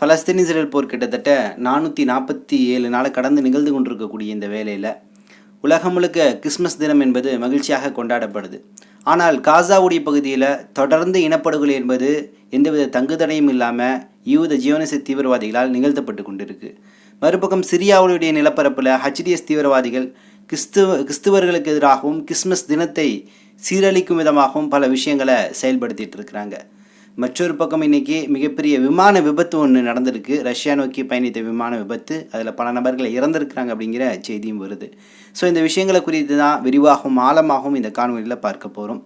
Palestine Israel போர் கிட்டத்தட்ட நானூற்றி நாற்பத்தி ஏழு நாளை கடந்து நிகழ்ந்து கொண்டிருக்கக்கூடிய இந்த வேலையில் உலகம் முழுக்க கிறிஸ்மஸ் தினம் என்பது மகிழ்ச்சியாக கொண்டாடப்படுது. ஆனால் காசாவுடைய பகுதியில் தொடர்ந்து இனப்படுகொலை என்பது எந்தவித தங்குதடையும் இல்லாமல் யூத ஜியோனிச தீவிரவாதிகளால் நிகழ்த்தப்பட்டு கொண்டிருக்கு. மறுபக்கம் சிரியாவுடைய நிலப்பரப்பில் ஹச்டிஎஸ் தீவிரவாதிகள் கிறிஸ்துவ கிறிஸ்துவர்களுக்கு எதிராகவும் கிறிஸ்மஸ் தினத்தை சீரழிக்கும் விதமாகவும் பல விஷயங்களை செயல்படுத்திகிட்டு இருக்கிறாங்க. மற்றொரு பக்கம் இன்னைக்கு மிகப்பெரிய விமான விபத்து ஒன்று நடந்திருக்கு. ரஷ்யா நோக்கி பயணித்த விமான விபத்து. அதில் பல நபர்கள் இறந்திருக்கிறாங்க அப்படிங்கிற செய்தியும் வருது. ஸோ இந்த விஷயங்களை குறித்து தான் விரிவாகவும் ஆழமாகவும் இந்த காணொலியில் பார்க்க போகிறோம்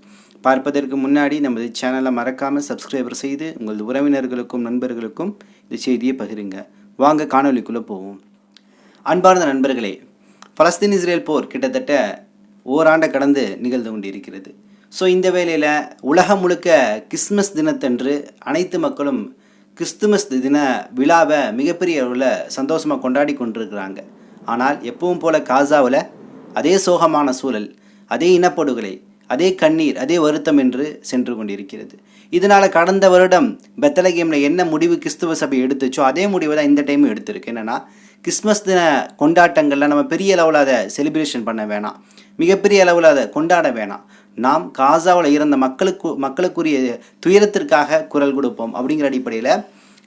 பார்ப்பதற்கு முன்னாடி நமது சேனலை மறக்காமல் சப்ஸ்கிரைபர் செய்து உங்களது உறவினர்களுக்கும் நண்பர்களுக்கும் இந்த செய்தியை பகிருங்க. வாங்க காணொலிக்குள்ளே போவோம். அன்பார்ந்த நண்பர்களே பலஸ்தீன் இஸ்ரேல் போர் கிட்டத்தட்ட ஓராண்டை கடந்து நிகழ்ந்து கொண்டிருக்கிறது. ஸோ இந்த வேளையில் உலகம் முழுக்க கிறிஸ்மஸ் தினத்தன்று அனைத்து மக்களும் கிறிஸ்துமஸ் தின விழாவை மிகப்பெரிய அளவில் சந்தோஷமாக கொண்டாடி கொண்டிருக்கிறாங்க. ஆனால் எப்பவும் போல காசாவில் அதே சோகமான சூழல் அதே இனப்படுகொலை அதே கண்ணீர் அதே வருத்தம் என்று சென்று கொண்டிருக்கிறது. இதனால் கடந்த வருடம் பெத்தலகேமில் என்ன முடிவு கிறிஸ்துவ சபை எடுத்துச்சோ அதே முடிவை தான் இந்த டைமும் எடுத்திருக்கு. என்னென்னா கிறிஸ்மஸ் தின கொண்டாட்டங்களில் நம்ம பெரிய அளவில் அதை செலிப்ரேஷன் பண்ண வேணாம். மிகப்பெரிய அளவில் அதை கொண்டாட வேணாம். நாம் காசாவில் இறந்த மக்களுக்கு மக்களுக்குரிய துயரத்திற்காக குரல் கொடுப்போம். அப்படிங்கிற அடிப்படையில்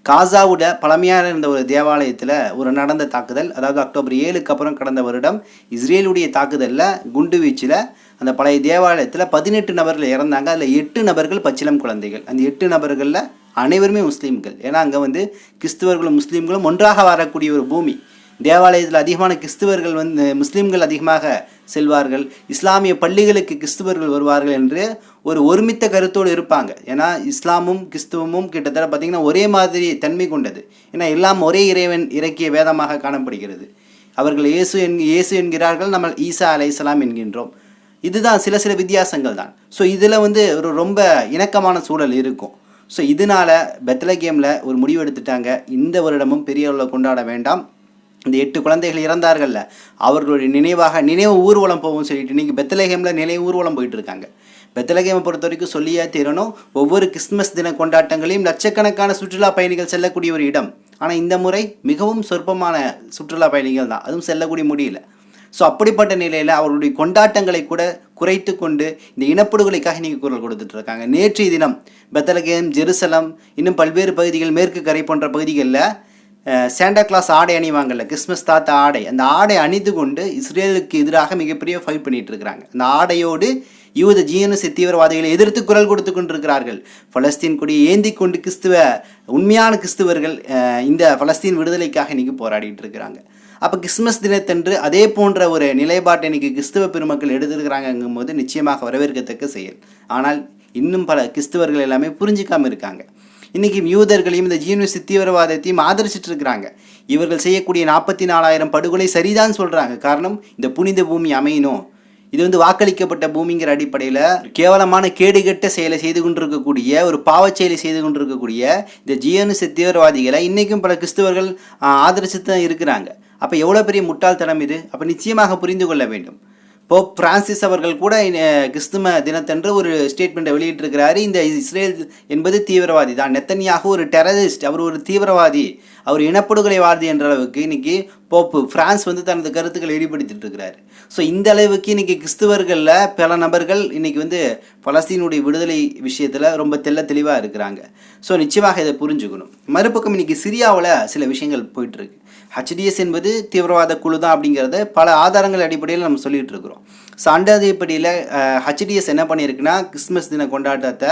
காசாவோட பழமையான இருந்த ஒரு தேவாலயத்தில் ஒரு நடந்த தாக்குதல் அதாவது அக்டோபர் ஏழுக்கு அப்புறம் கடந்த வருடம் இஸ்ரேலுடைய தாக்குதலில் குண்டு வீச்சில் அந்த பழைய தேவாலயத்தில் பதினெட்டு நபர்கள் இறந்தாங்க. அதில் எட்டு நபர்கள் பச்சிலம் குழந்தைகள். அந்த எட்டு நபர்களில் அனைவருமே முஸ்லீம்கள். ஏன்னா அங்கே வந்து கிறிஸ்துவர்களும் முஸ்லீம்களும் ஒன்றாக வரக்கூடிய ஒரு பூமி. தேவாலயத்தில் அதிகமான கிறிஸ்துவர்கள் வந்து முஸ்லீம்கள் அதிகமாக செல்வார்கள். இஸ்லாமிய பள்ளிகளுக்கு கிறிஸ்துவர்கள் வருவார்கள் என்று ஒரு ஒருமித்த கருத்தோடு இருப்பாங்க. ஏன்னா இஸ்லாமும் கிறிஸ்துவமும் கிட்டத்தட்ட பார்த்திங்கன்னா ஒரே மாதிரி தன்மை கொண்டது. ஏன்னா எல்லாம் ஒரே இறைவன் இறக்கிய வேதமாக காணப்படுகிறது. அவர்கள் இயேசு என் இயேசு என்கிறார்கள் நம்ம ஈசா அலை இஸ்லாம் என்கின்றோம். இதுதான் சில சில வித்தியாசங்கள் தான். ஸோ இதில் வந்து ஒரு ரொம்ப இணக்கமான சூழல் இருக்கும். ஸோ இதனால் பெத்லகேமில் ஒரு முடிவு எடுத்துட்டாங்க. இந்த வருடமும் பெரிய அளவில் கொண்டாட வேண்டாம். இந்த எட்டு குழந்தைகள் இறந்தார்கள்ல அவர்களுடைய நினைவாக நினைவு ஊர்வலம் போகும் சொல்லிட்டு இன்றைக்கி பெத்தலகேமில் நினைவு ஊர்வலம் போயிட்டு இருக்காங்க பெத்தலகேமை பொறுத்த வரைக்கும் சொல்லியா தீரணும். ஒவ்வொரு கிறிஸ்துமஸ் தின கொண்டாட்டங்களையும் லட்சக்கணக்கான சுற்றுலா பயணிகள் செல்லக்கூடிய ஒரு இடம். ஆனால் இந்த முறை மிகவும் சொற்பமான சுற்றுலா பயணிகள் தான். அதுவும் செல்லக்கூடிய முடியல. ஸோ அப்படிப்பட்ட நிலையில் அவர்களுடைய கொண்டாட்டங்களை கூட குறைத்து கொண்டு இந்த இனப்படுகொலைக்காக நீங்கள் குரல் கொடுத்துட்டு இருக்காங்க நேற்றைய தினம் பெத்தலகேம் ஜெருசலம் இன்னும் பல்வேறு பகுதிகள் மேற்கு கரை போன்ற பகுதிகளில் சாண்டா கிளாஸ் ஆடை அணிவாங்கல்ல கிறிஸ்மஸ் தாத்தா ஆடை. அந்த ஆடை அணிந்து கொண்டு இஸ்ரேலுக்கு எதிராக மிகப்பெரிய ஃபைட் பண்ணிட்டு இருக்கிறாங்க. அந்த ஆடையோடு யூத ஜியனுசி தீவிரவாதிகளை எதிர்த்து குரல் கொடுத்து கொண்டிருக்கிறார்கள். பலஸ்தீன் கொடி ஏந்தி கொண்டு கிறிஸ்துவ உண்மையான கிறிஸ்துவர்கள் இந்த பலஸ்தீன் விடுதலைக்காக இன்னைக்கு போராடிட்டு இருக்கிறாங்க. அப்போ கிறிஸ்மஸ் தினத்தன்று அதே போன்ற ஒரு நிலைப்பாட்டை இன்னைக்கு கிறிஸ்துவ பெருமக்கள் எடுத்திருக்கிறாங்கங்கும் போது நிச்சயமாக வரவேற்கத்தக்க செயல். ஆனால் இன்னும் பல கிறிஸ்துவர்கள் எல்லாமே புரிஞ்சிக்காமல் இருக்காங்க. இன்றைக்கி யூதர்களையும் இந்த ஜீவனிச தீவிரவாதத்தையும் ஆதரிச்சிட்டு இருக்கிறாங்க இவர்கள் செய்யக்கூடிய நாற்பத்தி நாலாயிரம் படுகொலை சரிதான் சொல்கிறாங்க காரணம் இந்த புனித பூமி அமையணும். இது வந்து வாக்களிக்கப்பட்ட பூமிங்கிற அடிப்படையில் கேவலமான கேடுகெட்ட செயலை செய்து கொண்டிருக்கக்கூடிய ஒரு பாவச் செயலை செய்து கொண்டிருக்கக்கூடிய இந்த ஜியனுச தீவிரவாதிகளை இன்றைக்கும் பல கிறிஸ்தவர்கள் ஆதரிச்சு தான் இருக்கிறாங்க. அப்போ எவ்வளோ பெரிய முட்டாள்தனம் இது? அப்போ நிச்சயமாக புரிந்து கொள்ள வேண்டும். போப் பிரான்சிஸ் அவர்கள் கூட கிறிஸ்தும தினத்தன்று ஒரு ஸ்டேட்மெண்ட்டை வெளியிட்டிருக்கிறாரு. இந்த இஸ்ரேல் என்பது தீவிரவாதி தான். நெத்தனியாக ஒரு டெரரிஸ்ட் அவர் ஒரு தீவிரவாதி. அவர் இனப்படுகொலைவாதி என்ற அளவுக்கு இன்னைக்கு போப்பு பிரான்ஸ் வந்து தனது கருத்துக்களை வெளிப்படுத்திட்டு இருக்கிறாரு ஸோ இந்த அளவுக்கு இன்னைக்கு கிறிஸ்துவர்களில் பல நபர்கள் இன்னைக்கு வந்து பலஸ்தீனுடைய விடுதலை விஷயத்தில் ரொம்ப தெள்ள தெளிவாக இருக்கிறாங்க. ஸோ நிச்சயமாக இதை புரிஞ்சுக்கணும். மறுபக்கம் இன்னைக்கு சிரியாவில் சில விஷயங்கள் போயிட்டுருக்கு. ஹச்டிஎஸ் என்பது தீவிரவாத குழு தான் அப்படிங்கிறத பல ஆதாரங்கள் அடிப்படையில் நம்ம சொல்லிகிட்டு இருக்கிறோம் ஸோ அந்த அடிப்படையில் ஹச்டிஎஸ் என்ன பண்ணியிருக்குன்னா கிறிஸ்மஸ் தின கொண்டாட்டத்தை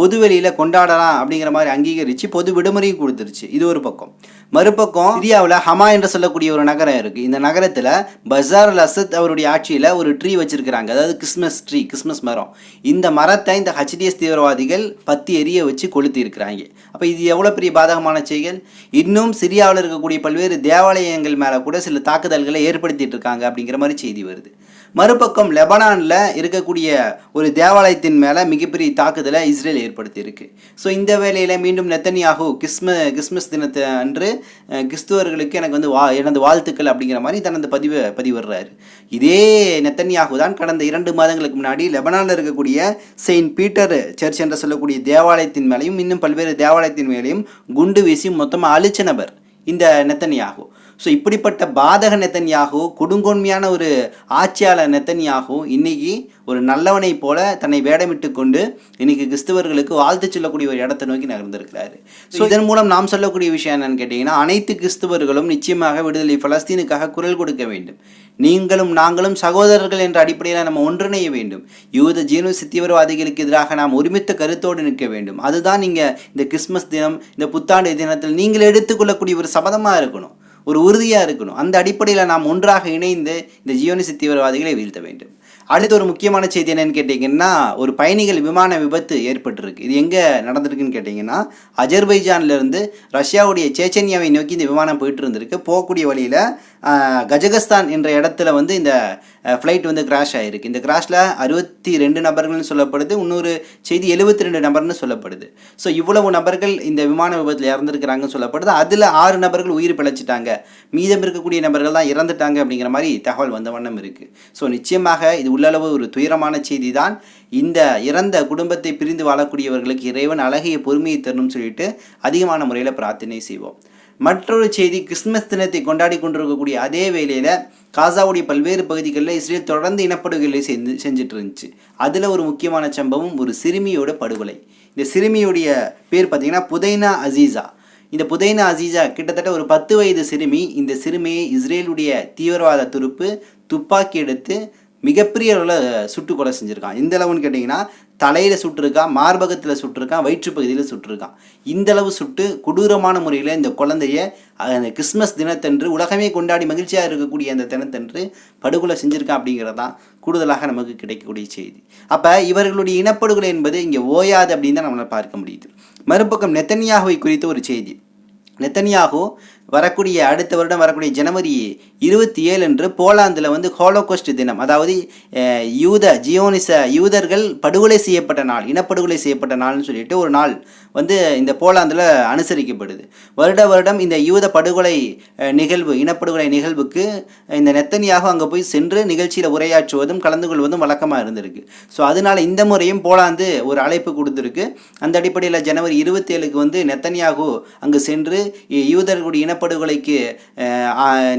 பொது வெளியில் கொண்டாடலாம் அப்படிங்கிற மாதிரி அங்கீகரித்து பொது விடுமுறையும் கொடுத்துருச்சு. இது ஒரு பக்கம். மறுபக்கம் சிரியாவில் ஹமா என்று சொல்லக்கூடிய ஒரு நகரம் இருக்குது இந்த நகரத்தில் பசார் அல் அசத் அவருடைய ஆட்சியில் ஒரு ட்ரீ வச்சுருக்கிறாங்க. அதாவது கிறிஸ்மஸ் ட்ரீ கிறிஸ்மஸ் மரம். இந்த மரத்தை இந்த ஹச்டிஎஸ் தீவிரவாதிகள் பத்தி எரிய வச்சு கொளுத்தி இருக்கிறாங்க அப்போ இது எவ்வளோ பெரிய பாதகமான செயல்? இன்னும் சிரியாவில் இருக்கக்கூடிய பல்வேறு தேவாலயங்கள் மேலே கூட சில தாக்குதல்களை ஏற்படுத்திட்டு இருக்காங்க அப்படிங்கிற மாதிரி செய்தி வருது. மறுபக்கம் லெபனானில் இருக்கக்கூடிய ஒரு தேவாலயத்தின் மேலே மிகப்பெரிய தாக்குதலை இஸ்ரேல் ஏற்படுத்தியிருக்கு. ஸோ இந்த வேளையில் மீண்டும் நெத்தனியாகு கிறிஸ்ம கிறிஸ்மஸ் தினத்தை அன்று கிறிஸ்துவர்களுக்கு எனக்கு வந்து வா எனது வாழ்த்துக்கள் அப்படிங்கிற மாதிரி தனது பதிவை பதிவிடுறாரு. இதே நெத்தனியாகு தான் கடந்த இரண்டு மாதங்களுக்கு முன்னாடி லெபனானில் இருக்கக்கூடிய செயின்ட் பீட்டர் சர்ச் என்று சொல்லக்கூடிய தேவாலயத்தின் மேலேயும் இன்னும் பல்வேறு தேவாலயத்தின் மேலேயும் குண்டு வீசி மொத்தமாக அழிச்ச நபர் இந்த நெத்தனியாகும் ஸோ இப்படிப்பட்ட பாதக நெத்தன்யாகு கொடுங்கோன்மையான ஒரு ஆட்சியாளர் நெத்தன்யாகு இன்னைக்கு ஒரு நல்லவனை போல தன்னை வேடமிட்டு கொண்டு இன்னைக்கு கிறிஸ்தவர்களுக்கு வாழ்த்து சொல்லக்கூடிய ஒரு இடத்தை நோக்கி நகர்ந்திருக்கிறாரு. ஸோ இதன் மூலம் நாம் சொல்லக்கூடிய விஷயம் என்னன்னு கேட்டிங்கன்னா அனைத்து கிறிஸ்தவர்களும் நிச்சயமாக விடுதலை பலஸ்தீனுக்காக குரல் கொடுக்க வேண்டும். நீங்களும் நாங்களும் சகோதரர்கள் என்ற அடிப்படையில் நம்ம ஒன்றிணைய வேண்டும். யூத ஜீனோசி தீவிரவாதிகளுக்கு எதிராக நாம் ஒருமித்த கருத்தோடு நிற்க வேண்டும். அதுதான் நீங்கள் இந்த கிறிஸ்மஸ் தினம் இந்த புத்தாண்டு தினத்தில் நீங்கள் எடுத்துக்கொள்ளக்கூடிய ஒரு சபதமாக இருக்கணும். ஒரு உறுதியாக இருக்கணும். அந்த அடிப்படையில் நாம் ஒன்றாக இணைந்து இந்த ஜியோனிசி தீவிரவாதிகளை வீழ்த்த வேண்டும். அடுத்து ஒரு முக்கியமான செய்தி என்னன்னு கேட்டிங்கன்னா ஒரு பயணிகள் விமான விபத்து ஏற்பட்டிருக்கு. இது எங்கே நடந்திருக்குன்னு கேட்டிங்கன்னா அஜர்பைஜான்லேருந்து ரஷ்யாவுடைய சேச்சன்யாவை நோக்கி இந்த விமானம் போயிட்டு இருந்திருக்கு. போகக்கூடிய வழியில் கஜகஸ்தான் என்ற இடத்துல வந்து இந்த ஃப்ளைட் வந்து கிராஷ் ஆகிருக்கு இந்த கிராஷில் அறுபத்தி ரெண்டு நபர்கள்னு சொல்லப்படுது இன்னொரு செய்தி எழுபத்தி ரெண்டு நபர்னு சொல்லப்படுது. ஸோ இவ்வளவு நபர்கள் இந்த விமான விபத்தில் இறந்துருக்கிறாங்கன்னு சொல்லப்படுது. அதில் ஆறு நபர்கள் உயிர் பிழைச்சிட்டாங்க. மீதம் இருக்கக்கூடிய நபர்கள் தான் இறந்துட்டாங்க அப்படிங்கிற மாதிரி தகவல் வந்த வண்ணம் இருக்குது ஸோ நிச்சயமாக இது உள்ளளவு ஒரு துயரமான செய்தி தான் இந்த இறந்த குடும்பத்தை பிரிந்து வாழக்கூடியவர்களுக்கு இறைவன் அழகிய பொறுமையை தரணும்னு சொல்லிட்டு அதிகமான முறையில் பிரார்த்தனை செய்வோம். மற்றொரு செய்தி கிறிஸ்துமஸ் தினத்தை கொண்டாடி கொண்டிருக்கக்கூடிய அதே வேளையில் காசாவுடைய பல்வேறு பகுதிகளில் இஸ்ரேல் தொடர்ந்து இனப்படுகொலை செஞ்சு செஞ்சுட்டு இருந்துச்சு. அதில் ஒரு முக்கியமான சம்பவம் ஒரு சிறுமியோட படுகொலை. இந்த சிறுமியுடைய பேர் பார்த்தீங்கன்னா புதைனா அசீசா இந்த புதைனா அசீசா கிட்டத்தட்ட ஒரு பத்து வயது சிறுமி இந்த சிறுமியை இஸ்ரேலுடைய தீவிரவாத துருப்பு துப்பாக்கி எடுத்து மிகப்பெரிய அளவில் சுட்டு கொலை செஞ்சுருக்கான். எந்த அளவுன்னு கேட்டிங்கன்னா தலையில் சுட்டிருக்கான் மார்பகத்தில் சுட்டிருக்கான் வயிற்றுப்பகுதியில் சுட்டிருக்கான். இந்த அளவு சுட்டு கொடூரமான முறையில் இந்த குழந்தைய அந்த கிறிஸ்மஸ் தினத்தன்று உலகமே கொண்டாடி மகிழ்ச்சியாக இருக்கக்கூடிய அந்த தினத்தன்று படுகொலை செஞ்சுருக்கான் அப்படிங்கிறது தான் கூடுதலாக நமக்கு கிடைக்கக்கூடிய செய்தி. அப்போ இவர்களுடைய இனப்படுகொலை என்பது இங்கே ஓயாது அப்படின்னு தான் நம்மளால் பார்க்க முடியுது. மறுபக்கம் நெத்தனியாகவை குறித்த ஒரு செய்தி. நெத்தனியாகோ வரக்கூடிய அடுத்த வருடம் வரக்கூடிய ஜனவரி இருபத்தி ஏழு அன்று போலாந்தில் வந்து ஹோலோகோஸ்ட் தினம். அதாவது யூத ஜியோனிச யூதர்கள் படுகொலை செய்யப்பட்ட நாள் இனப்படுகொலை செய்யப்பட்ட நாள்னு சொல்லிட்டு ஒரு நாள் வந்து இந்த போலாந்தில் அனுசரிக்கப்படுது. வருட வருடம் இந்த யூத படுகொலை நிகழ்வு இனப்படுகொலை நிகழ்வுக்கு இந்த நெத்தனியாக அங்கே போய் சென்று நிகழ்ச்சியில் உரையாற்றுவதும் கலந்து கொள்வதும் வழக்கமாக இருந்திருக்கு. ஸோ அதனால் இந்த முறையும் போலாந்து ஒரு அழைப்பு கொடுத்துருக்கு. அந்த அடிப்படையில் ஜனவரி இருபத்தி ஏழுக்கு வந்து நெத்தனியாகு அங்கு சென்று யூதர்களுடைய இன இனப்படுகொலைக்கு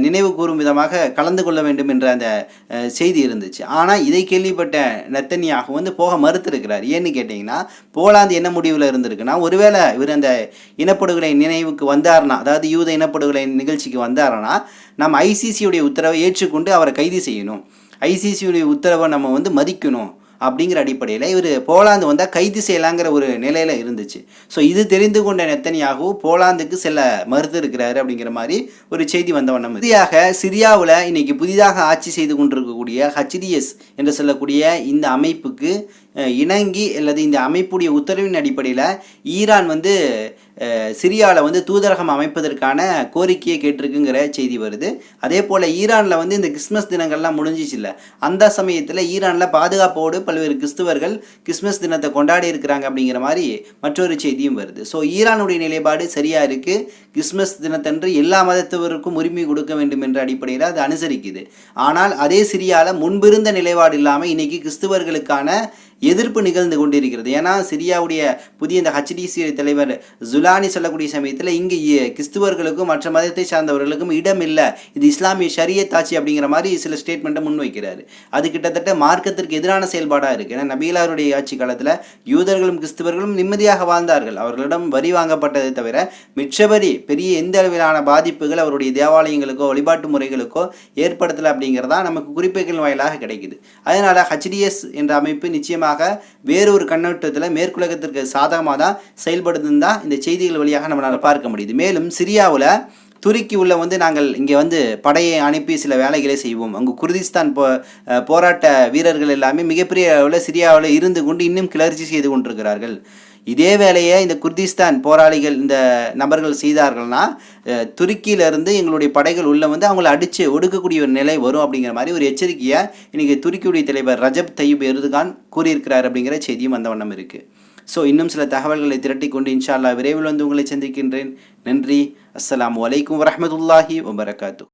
நினைவு கூறும் விதமாக கலந்து கொள்ள வேண்டும் என்ற அந்த செய்தி இருந்துச்சு. ஆனால் இதை கேள்விப்பட்ட நெத்தனியாகு வந்து போக மறுத்திருக்கிறார். ஏன்னு கேட்டிங்கன்னா போலாந்து என்ன முடிவில் இருந்திருக்குன்னா ஒருவேளை இவர் அந்த இனப்படுகொலை நினைவுக்கு வந்தார்னா அதாவது யூத இனப்படுகொலை நிகழ்ச்சிக்கு வந்தாருன்னா நம்ம ஐசிசியுடைய உத்தரவை ஏற்றுக்கொண்டு அவரை கைது செய்யணும். ஐசிசியுடைய உத்தரவை நம்ம வந்து மதிக்கணும். அப்படிங்கிற அடிப்படையில் இவர் போலாந்து வந்தால் கைது செய்யலாங்கிற ஒரு நிலையில் இருந்துச்சு. ஸோ இது தெரிந்து கொண்ட நெத்தனியாகு போலாந்துக்கு செல்ல மறுத்து இருக்கிறாரு அப்படிங்கிற மாதிரி ஒரு செய்தி வந்த வண்ணம் இறுதியாக சிரியாவில் இன்னைக்கு புதிதாக ஆட்சி செய்து கொண்டிருக்கக்கூடிய ஹச்டிஎஸ் என்று சொல்லக்கூடிய இந்த அமைப்புக்கு இணங்கி அல்லது இந்த அமைப்புடைய உத்தரவின் அடிப்படையில் ஈரான் வந்து சிரியாவில் வந்து தூதரகம் அமைப்பதற்கான கோரிக்கையை கேட்டிருக்குங்கிற செய்தி வருது. அதே போல் ஈரானில் வந்து இந்த கிறிஸ்மஸ் தினங்கள்லாம் முடிஞ்சிச்சு இல்லை அந்த சமயத்தில் ஈரானில் பாதுகாப்போடு பல்வேறு கிறிஸ்துவர்கள் கிறிஸ்மஸ் தினத்தை கொண்டாடி இருக்கிறாங்க அப்படிங்கிற மாதிரி மற்றொரு செய்தியும் வருது. ஸோ ஈரானுடைய நிலைப்பாடு சரியாக இருக்குது கிறிஸ்மஸ் தினத்தன்று எல்லா மதத்தவருக்கும் உரிமை கொடுக்க வேண்டும் என்ற அடிப்படையில் அது அனுசரிக்குது. ஆனால் அதே சிரியாவில் முன்பிருந்த நிலைப்பாடு இல்லாமல் இன்றைக்கி கிறிஸ்துவர்களுக்கான எதிர்ப்பு நிகழ்ந்து கொண்டிருக்கிறது. ஏன்னா சிரியாவுடைய புதிய இந்த ஹச்டிசி தலைவர் ஜுலானி சொல்லக்கூடிய சமயத்தில் இங்கு கிறிஸ்துவர்களுக்கும் மற்ற மதத்தை சார்ந்தவர்களுக்கும் இடம் இல்லை இது இஸ்லாமிய ஷரியத் ஆட்சி அப்படிங்கிற மாதிரி சில ஸ்டேட்மெண்ட்டை முன்வைக்கிறார். அது கிட்டத்தட்ட மார்க்கத்திற்கு எதிரான செயல்பாடாக இருக்குது ஏன்னா நபீலாருடைய ஆட்சி காலத்தில் யூதர்களும் கிறிஸ்துவர்களும் நிம்மதியாக வாழ்ந்தார்கள். அவர்களிடம் வரி வாங்கப்பட்டதை தவிர மிச்சபரி பெரிய எந்த அளவிலான பாதிப்புகள் அவருடைய தேவாலயங்களுக்கோ வழிபாட்டு முறைகளுக்கோ ஏற்படுத்தலை அப்படிங்கிறதா நமக்கு குறிப்புகள் வாயிலாக கிடைக்குது. அதனால் ஹச்டிஎஸ் என்ற அமைப்பு நிச்சயமாக நிச்சயமாக வேறொரு கண்ணோட்டத்தில் மேற்குலகத்திற்கு சாதகமாக தான் செயல்படுதுன்னு தான் இந்த செய்திகள் வழியாக நம்மளால் பார்க்க முடியுது. மேலும் சிரியாவில் துருக்கி உள்ள வந்து நாங்கள் இங்கே வந்து படையை அனுப்பி சில வேலைகளை செய்வோம். அங்கு குர்திஸ்தான் போ போராட்ட வீரர்கள் எல்லாமே மிகப்பெரிய அளவில் சிரியாவில் இருந்து கொண்டு இன்னும் கிளர்ச்சி செய்து கொண்டிருக்கிறார்கள். இதே வேலையை இந்த குர்திஸ்தான் போராளிகள் இந்த நபர்கள் செய்தார்கள்னா அஹ் துருக்கியிலிருந்து எங்களுடைய படைகள் உள்ளே வந்து அவங்கள அடித்து ஒடுக்கக்கூடிய ஒரு நிலை வரும் அப்படிங்கிற மாதிரி ஒரு எச்சரிக்கையை இன்றைக்கி துருக்கியுடைய தலைவர் ரஜப் தையூப் எருதுகான் கூறியிருக்கிறார் அப்படிங்கிற செய்தியும் அந்த வண்ணம் இருக்குது ஸோ இன்னும் சில தகவல்களை திரட்டி கொண்டு இன்ஷா அல்லாஹ் விரைவில் வந்து உங்களை சந்திக்கின்றேன். நன்றி. அஸ்லாம் வலைக்கம் வரமத்துல்லாஹி வபரகாத்து.